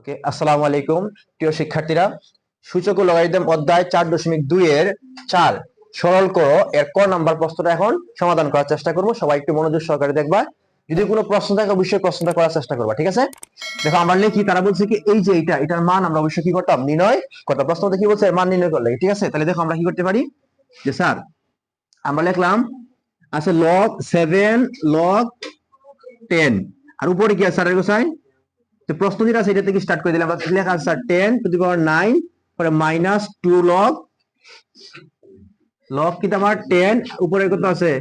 ওকে আসসালামু আলাইকুম, প্রিয় শিক্ষার্থীরা। সূচক লগারিদম অধ্যায় চার দশমিক দুই এর চার। সরল করো, এর ক নাম্বার প্রশ্নটা এখন সমাধান করার চেষ্টা করব। সবাই একটু মনোযোগ সহকারে দেখবা। যদি কোনো প্রশ্ন থাকে, অবশ্যই প্রশ্নটা করার চেষ্টা করবা, ঠিক আছে? দেখো, আমরা লিখি, তারা বলছে কি, এই যে এটা এটার মান আমরা অবশ্যই কি করতাম? নির্ণয়। করতাম প্রশ্নটা কি বলছে? মান নির্ণয় করলে, ঠিক আছে? তাহলে দেখো, আমরা কি করতে পারি? যে স্যার, আমরা লিখলাম আচ্ছা লগ সেভেন লগ টেন আর উপরে কি আছে? কোসাইন তো প্রশ্ন আছে এটা থেকে স্টার্ট করে দিলাম। আমরা লেখা আছে ten to the power nine পরে মাইনাস টু লগ লগ কিটা আমার টেন উপরে কত আছে?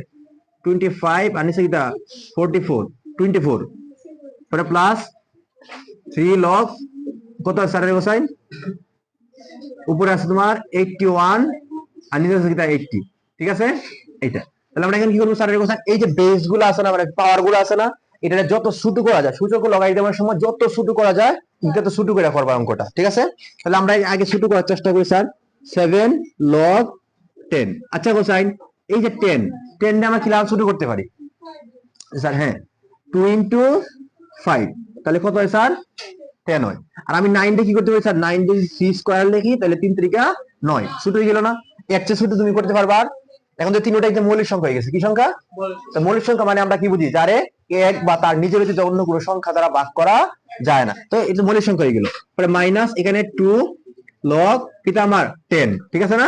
টোয়েন্টি ফাইভ আর নিচে ফোরটি ফোর টোয়েন্টি ফোর পরে প্লাস থ্রি লগ কত আছে? স্যারের কোসাইন? উপরে আছে তোমার এইটটি ওয়ান আর নিচে আছে কিটা এইটটি ঠিক আছে? এইটা। তাহলে আমরা এখানে কি করব? স্যারের কোসাইন, এই যে বেসগুলো আছে না মানে পাওয়ারগুলো আছে না এটা যত শুটু করা যায় সূচক লাগাই দেওয়ার সময় যত শুটু করা যায় এটা তো শুটু করে করবা অঙ্কটা ঠিক আছে? তাহলে আমরা আগে শুটু করার চেষ্টা করি স্যার সেভেন লগ টেন আচ্ছা কোসাইন এই যে টেন টেন আমরা কি লাভ শুরু করতে পারি? স্যার হ্যাঁ। টু ইন্টু ফাইভ তাহলে কত হয় স্যার টেন হয়। আর আমি নাইন দিয়ে কি করতে পারি স্যার নাইন যদি সি স্কোয়ার লিখি তাহলে তিন তিরিকা নয়। শুটু হয়ে গেল না? এর চেয়ে শুটু তুমি করতে পারবা? এখন তো তিনটা একদম মৌলিক সংখ্যা হয়ে গেছে। কি সংখ্যা? মৌলিক সংখ্যা মানে আমরা কি বুঝি? যারে এক বা তার নিজের ব্যতীত অন্য কোনো সংখ্যা দ্বারা ভাগ করা যায় না। তো এটা মৌলিক সংখ্যা হয়ে গেল। মাইনাস এখানে টু লগ কিটা আমার টেন ঠিক আছে না?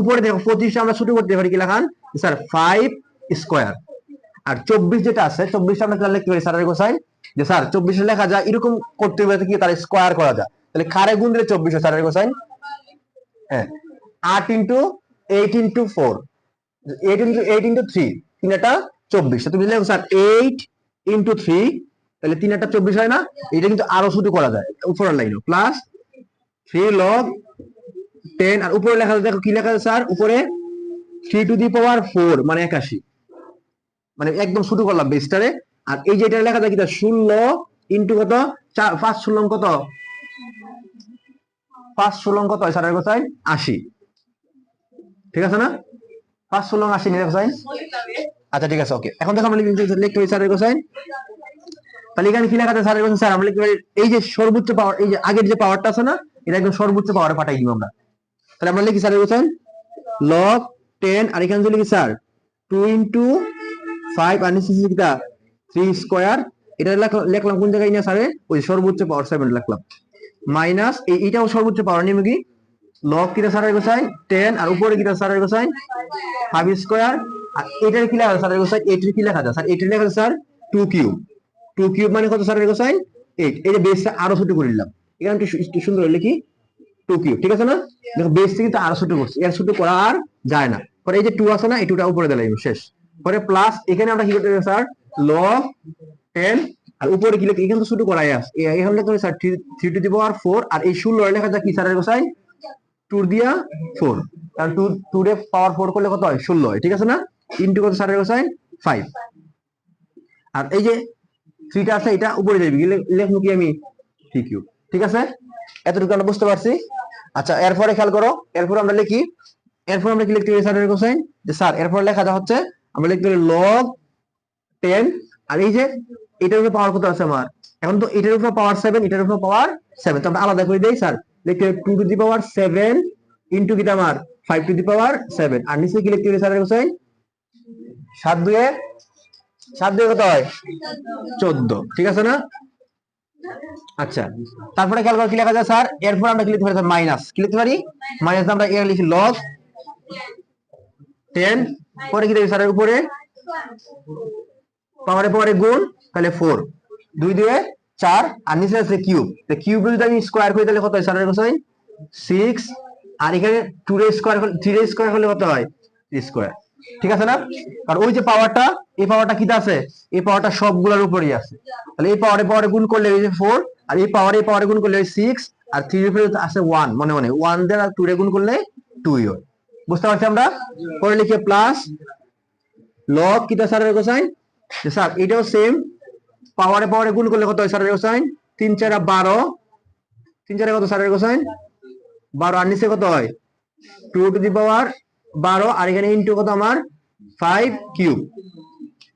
উপরে দেখো পঁচিশটা আমরা শুরু করতে পারি কি লেখান? স্যার ফাইভ স্কোয়ার আর চব্বিশ যেটা আছে, চব্বিশটা আমরা তাহলে লিখতে পারি স্যারের গোসাই যে স্যার, চব্বিশে লেখা যায়, এরকম করতে হবে কি তার স্কোয়ার করা যায়। তাহলে খারে গুণ দিলে চব্বিশ স্যারের গোসাই হ্যাঁ। আট into eight into four eight into eight into three তিন একটা চব্বিশ তুমি লিখো, স্যার এইট ইন্টু থ্রি তাহলে তিন একটা চব্বিশ হয় না? এটা কিন্তু আরও শুধু করা যায়, উপরের line plus three log ten আর উপরে লেখা দেখো কি লেখা স্যার? উপরে three to the power four মানে একাশি। মানে একদম শুরু করলাম বেস্টারে আর এই যে এটা লেখা থাকে ষোলো ইন্টু কত? চার, পাঁচ, ষোলো কত? পাঁচ, ষোলো কত হয় স্যারের কথায় আশি। ঠিক আছে না? পাঁচ, ষোলো আশি নিয়ে কোসাইন আচ্ছা ঠিক আছে ওকে এখন দেখো আমরা লিখতে লিখতে স্যারের কোসাইন। তাহলে এখানে কি লেখা আছে স্যারের কোসাইন? স্যার, আমরা লিখতে এই যে সর্বোচ্চ পাওয়ার এই যে আগের যে পাওয়ারটা আছে না, এটা একদম সর্বোচ্চ পাওয়ারে পাঠাই দিব আমরা। তাহলে আমরা লিখি স্যারের কোসাইন লগ আর এখানে লিখি, স্যার ফাইভ আর নিচে থ্রি স্কোয়ার এটা লিখলাম কোন জায়গায় না স্যারে? ওই সর্বোচ্চ পাওয়ার সেভেন লিখলাম। মাইনাস এইটাও সর্বোচ্চ পাওয়ার নিয়ম কি? লগ কিটা স্যারের কোসাইন? টেন আর উপরে কিটা স্যারের কোসাইন? ফাইভ স্কোয়ার আর এটার কি লেখা স্যার স্যার এটির কি লেখা স্যার এটির লেখা sir two cube two cube মানে কত, স্যার কোসাইন এইট এই যে বেসটা আরও ছোট করে নিলাম। এখানে একটু সুন্দর লিখি। টু কিউব ঠিক আছে না? দেখো বেস থেকে আরও ছোট করছি। এর ছোট করা আর যায় না। পরে এই যে টু আছে না, এই টুটা উপরে দিলাম, শেষ। পরে প্লাস এখানে আমরা কি করতে স্যার? লগ টেন আর উপরে কি লিখে এখানে তো ছোট করাই আছে। এখানে হবে sir three to the power four আর এই ষোলো লেখা যায় কি স্যারের কোসাইন টু দিয়া ফোর কারণ টু টু রে পাওয়ার ফোর করলে কত হয়? ষোলো হয়, ঠিক আছে না? ইন্টু কত স্যারের কোসাইন ফাইভ আর এই যে থ্রিটা আছে, এটা উপরে যাবে কি আমি? থ্রি কিউব ঠিক আছে? এতটুকু আমরা বুঝতে পারছি। আচ্ছা এরপরে খেয়াল করো, এরপর আমরা লিখি, এরপর আমরা কি লিখতে পারি স্যারের কোসাইন যে স্যার, এরপর লেখা যা হচ্ছে, আমরা লিখতে পারি লগ টেন আর এই যে এটার উপরে পাওয়ার কত আছে আমার? এখন তো এটার উপর পাওয়ার সেভেন এটার উপর পাওয়ার সেভেন তো আমরা আলাদা করে দেই, স্যার। লিখতে হবে two to the power seven into কিটা আমার? Five to the power seven আর নিচে কি লিখতে হবে স্যারের কোসাইন সাত দুয়ে? সাত দুয়ে কত হয়? চোদ্দ। ঠিক আছে না? আচ্ছা তারপরে খেয়াল করো কি লেখা যায় স্যার? এরপর আমরা কি লিখতে পারি মাইনাস কি লিখতে পারি? মাইনাস আমরা এর লিখি লগ টেন পরে কি দেবে স্যারের উপরে? পাওয়ারে পাওয়ারে গুণ, তাহলে ফোর দুই দুয়ে চার, আর নিচে আছে কিউব কিউব যদি আমি স্কোয়ার করি, তাহলে কত হয় স্যারের কোসাইন সিক্স আর এখানে টু রে স্কোয়ার থ্রি রে স্কোয়ার হলে কত হয়? স্কোয়ার ঠিক আছে না? আর ওই যে পাওয়ারটা এই পাওয়ারটা কিটা আছে? এই পাওয়ারটা সবগুলোর উপরেই আছে। তাহলে এই পাওয়ারে পাওয়ারে গুণ করলে ওই যে ফোর আর এই পাওয়ারে এই পাওয়ারে গুণ করলে ওই সিক্স আর থ্রি উপরে আছে ওয়ান মনে মনে। ওয়ান দিয়ে আর টু গুণ করলে টুই হয় বুঝতে পারছি আমরা? পরে লিখে প্লাস লগ কিটা স্যারের কোসাইন? স্যার এটাও সেম পাওয়ারে পাওয়ারে গুণ করলে কত হয় স্যারের কোসাইন? তিন চারা বারো। তিন চারে কত স্যারের কোসাইন? বারো, আর নিচে কত হয়? টু টু দি পাওয়ার বারো, আর এখানে ইন্টু কত আমার? ফাইভ কিউব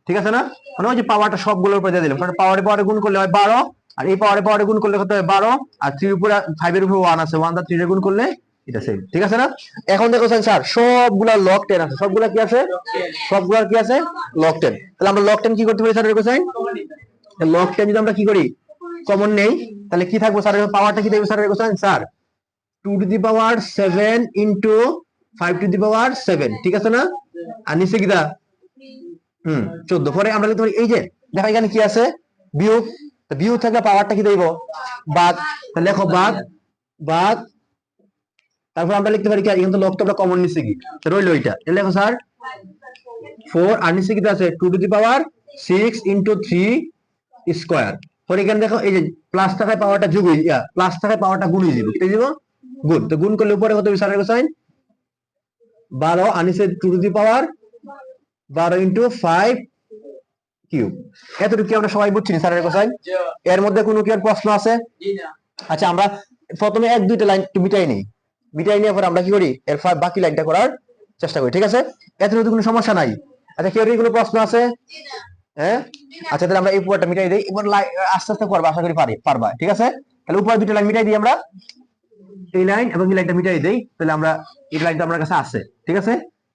ঠিক আছে না? মানে ওই যে পাওয়ারটা সবগুলোর উপরে দিয়ে দিলাম। কারণ পাওয়ারে পাওয়ারে গুণ করলে হয় বারো, আর এই পাওয়ারে পাওয়ারে গুণ করলে কত হয়? বারো, আর থ্রির উপরে ফাইভের উপরে ওয়ান আছে। ওয়ান আর থ্রি গুণ করলে এটা সেম ঠিক আছে না? এখন দেখো স্যার সবগুলা লক টেন আছে। সবগুলা কি আছে? সবগুলা কি আছে? লক টেন তাহলে আমরা লক টেন কি করতে পারি স্যার এর কোসাইন? লক টেন যদি আমরা কি করি? কমন নেই। তাহলে কি থাকব স্যার পাওয়ারটা কি দেবে স্যার এর cosine? Sir two to the power seven into five to the power seven ঠিক আছে না? আর নিচে কি দা? হুম, চোদ্দ। পরে আমরা লিখতে পারি, এই যে, দেখো এখানে কি আছে? বিয়োগ বিয়োগ থাকলে পাওয়ারটা কি দেব? বাদ। লেখো বাদ বাদ। তারপর আমরা লিখতে পারি কি এখানে তো লক তো আমরা কমন নিচে কি? রইল এটা লেখো স্যার। ফোর আর নিচে কি আছে? Two to the power six into three square পরে এখানে দেখো, এই যে প্লাস টাকায় পাওয়ারটা যোগ হয়ে প্লাস টাকায় পাওয়ারটা গুণ হয়ে যাবে কি দিব গুণ তো? গুণ করলে উপরে কত স্যারের কোসাইন বারো নিচে টু টু দি পাওয়ার বারো ইন্টু ফাইভ কিউব এতটুকু আমরা সবাই বুঝছি স্যারের কোসাইন এর মধ্যে কোনো কি প্রশ্ন আছে? আচ্ছা আমরা প্রথমে এক দুইটা লাইন একটু মিটাই নেই। মিটাই নিয়ে পরে আমরা কি করি? এর বাকি লাইনটা করার চেষ্টা করি, ঠিক আছে? এতটুকু কোনো সমস্যা নাই। আচ্ছা কেউ কোনো প্রশ্ন আছে? হ্যাঁ? আচ্ছা তাহলে আমরা এই উপরটা মিটাই দিই। এবার আস্তে আস্তে করব, আশা করি পারি পারবা, ঠিক আছে? তাহলে উপরে দুটো লাইন মিটাই দিই আমরা। এই লাইন এবং এই লাইনটা মিটাই দেই, তাহলে আমরা এই লাইনটা আমার কাছে আছে, ঠিক আছে?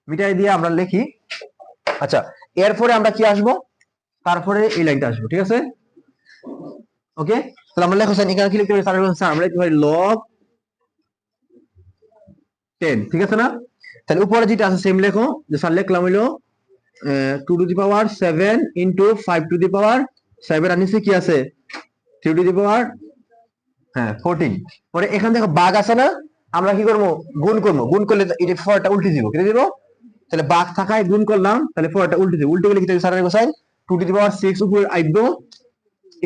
মিটাই দিয়ে আমরা লিখি। আচ্ছা এরপরে আমরা কি আসব? তারপরে এই লাইনটা আসব, ঠিক আছে? ওকে তাহলে আমরা লেখো এখানে কি লিখতে পারি স্যার আমরা লিখতে পারি লগ টেন ঠিক আছে না? তাহলে উপরে যেটা আছে সেম লেখো, যে স্যার লিখলাম হইল two to the power seven into five to the power seven আর নিচে কি আছে? থ্রি টু দি পাওয়ার হ্যাঁ পরে এখানে দেখো বাঘ আছে না, আমরা কি করব? গুণ করব। গুণ করলে এটা ফোরটা উল্টে দিব। কেটে দিব? তাহলে বাঘ থাকায় গুণ করলাম, তাহলে ফোরটা উল্টে দিব। উল্টে গেলে কি থাকবে স্যারের cosine two to the power six উপরে আইবো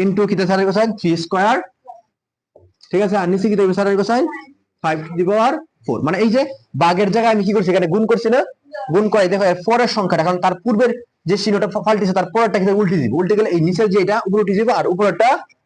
ইন্টু কি থাকবে স্যারের গোসাইন থ্রি স্কোয়ার ঠিক আছে? আর নিচে কি থাকবে স্যারের cosine five to the power four মানে এই যে বাঘের জায়গায় আমি কি করছি? এখানে গুণ করছি না? গুণ করে দেখো পরের সংখ্যাটা, কারণ তার পূর্বের যে চিহ্নটা পাল্টেছে তার পরেরটা কিন্তু উল্টে দিব। উল্টে গেলে এই নিচের যে এটা উপরে উঠে যাবে আর উপরেরটা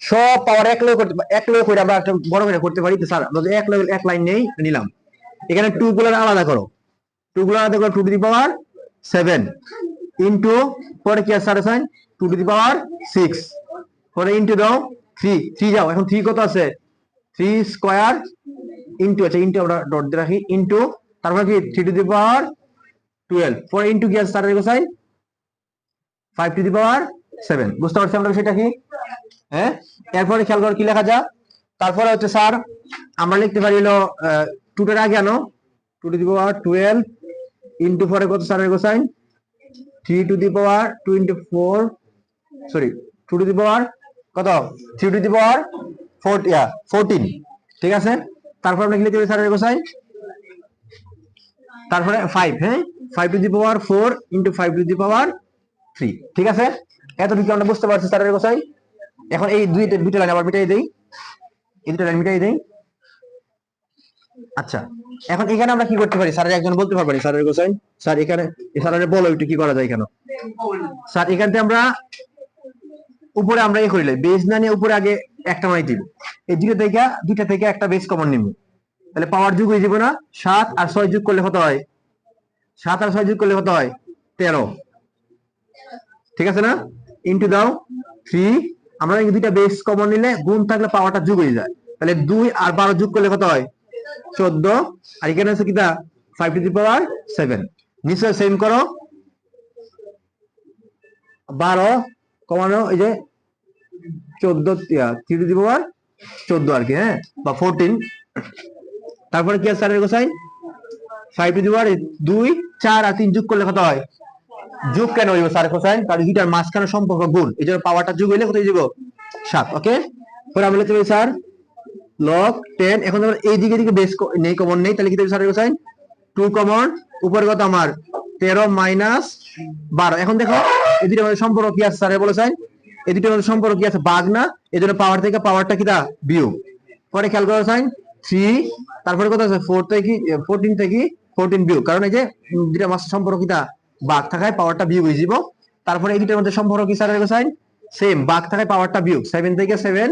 সব পাওয়ার এক লেগে করতে এক লেগে করে আমরা একটা বড় করে করতে পারি। তো স্যার, আমরা এক লেভেল এক লাইন নেই, নিলাম। এখানে টু গুলো আলাদা করো। টু গুলো আলাদা করো two to the power seven into পরে কি আছে sine two to the power six পরে ইন্টু দাও থ্রি থ্রি যাও। এখন থ্রি কত আছে? থ্রি স্কোয়ার ইন্টু আছে। ইন্টু আমরা ডট দিয়ে রাখি। ইন্টু তারপর কি? Three to the power twelve পরে ইন্টু কি আছে cosine five to the power seven বুঝতে পারছি আমরা বিষয়টা কি? হ্যাঁ? এরপরে খেয়াল করে কি লেখা যা। তারপরে হচ্ছে স্যার, আমরা লিখতে পারি হলো টুটের আগে আনো। Two to the power twelve into পরে কত স্যারের cosine three to the power two into four sorry two to the power কত? Three to the power four yeah fourteen ঠিক আছে? তারপর আমরা লিখতে পারি স্যারের কোসাইন তারপরে ফাইভ হ্যাঁ? Five to the power four into five to the power three ঠিক আছে? এতটুকু আমরা বুঝতে পারছি, স্যারের কোসাইন এখন এই দুইটা দুইটা লাইন আবার মিটাই দেই। এই দুইটা লাইন মিটাই দেই। আচ্ছা এখন এখানে আমরা কি করতে পারি? স্যারের একজন বলতে পারবেন, স্যারের কোসাইন স্যার, এখানে স্যারের বলো একটু কি করা যায় কেন স্যার, এখান থেকে আমরা উপরে আমরা এই করিলে বেস না নিয়ে উপরে আগে একটা মাই দিব। এই দুটো থেকে, দুইটা থেকে একটা বেস কমন নিব। তাহলে পাওয়ার যুগ হয়ে যাবে না। সাত আর ছয় যুগ করলে কত হয়? সাত আর ছয় যুগ করলে কত হয়? তেরো। ঠিক আছে না? ইন্টু দাও থ্রি আমরা দুইটা বেস কমন নিলে গুণ থাকলে পাওয়ারটা যুগ হয়ে যায়। তাহলে দুই আর বারো যুগ করলে কত হয়? চোদ্দ। আর এখানে আছে কিটা five to the power seven নিশ্চয় সেম করো। বারো কমানো এই যে চোদ্দ থ্রি টু দি পাওয়ার চোদ্দ আর কি হ্যাঁ? বা ফোরটিন তারপরে কি আছে স্যারের cosine five to the power দুই, চার আর তিন যোগ করলে কত হয়? যোগ কেন হইব, স্যার কোসাইন? কারণ দুইটার মাঝখানে সম্পর্ক গুণ। এই জন্য পাওয়ারটা যোগ হইলে কত যাব সাত ওকে পরে আমরা লিখতে স্যার লগ টেন এখন আমরা এই দিকে দিকে বেস নেই কমন নেই, তাহলে কি দেবে স্যারের কোসাইন? টু কমন উপরে কত আমার? তেরো মাইনাস বারো। এখন দেখো, এই দুইটার মধ্যে সম্পর্ক কি আছে স্যারের বলেছেন এই দুইটার মধ্যে সম্পর্ক কি আছে? বাঘ না? এই জন্য পাওয়ার থেকে পাওয়ারটা কিটা বিয়োগ। পরে খেয়াল করো সাইন থ্রি তারপরে কত আছে? ফোর থেকে ফোরটিন থেকে ফোরটিন বিয়োগ। কারণ এই যে দুইটা মাস সম্পর্কিতা বাঘ থাকায় পাওয়ারটা বিয়োগ হয়ে যাব তারপরে এই দুটার মধ্যে সম্পর্ক কি স্যারের কোসাইন সেম বাঘ থাকায় পাওয়ারটা বিয়োগ সেভেন থেকে সেভেন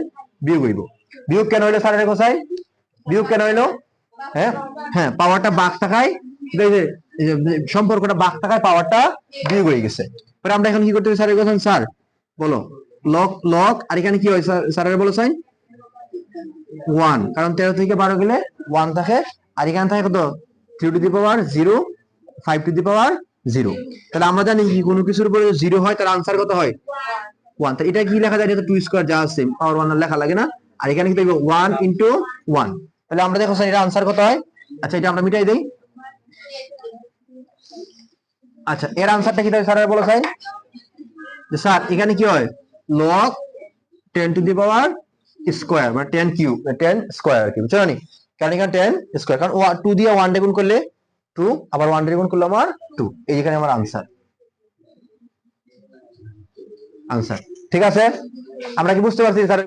বিয়োগ হইব। বিয়োগ কেন হইল স্যারের কোসাইন বিয়োগ কেন হইল? হ্যাঁ? হ্যাঁ পাওয়ারটা বাঘ থাকায় সম্পর্কটা বাঘ থাকায় পাওয়ারটা বিয়োগ হয়ে গেছে। এবার আমরা এখন কি করতে হবে স্যারের কোসাইন স্যার বলো। লক লক আর এখানে কি হয় স্যার- স্যারের বলো সাইন ওয়ান কারণ তেরো থেকে বারো গেলে ওয়ান থাকে। আর এখানে থাকে কত? Three to the power zero five to the power zero তাহলে আমরা জানি কি কোনো কিছুর উপরে জিরো হয় তার আনসার কত হয়? ওয়ান তাহলে এটা কি লেখা যায়? টু স্কোয়ার যা আছে পাওয়ার ওয়ান লেখা লাগে না। আর এখানে কি দেখবে? ওয়ান ইন্টু ওয়ান তাহলে আমরা দেখো স্যার এটা আনসার কত হয়? আচ্ছা এটা আমরা মিটাই দিই। আচ্ছা এর আনসারটা কি তাহলে স্যার বলো স্যার যে স্যার এখানে কি হয়? Log ten to the power square মানে টেন কিউব টেন স্কোয়ার কি বুঝছ কারণ এখানে টেন স্কোয়ার কারণ টু দিয়ে ওয়ান গুণ করলে টু আবার ওয়ান ডে গুণ করলে আমার টু এই যেখানে আমার আনসার আনসার ঠিক আছে? আমরা কি বুঝতে পারছি, স্যার?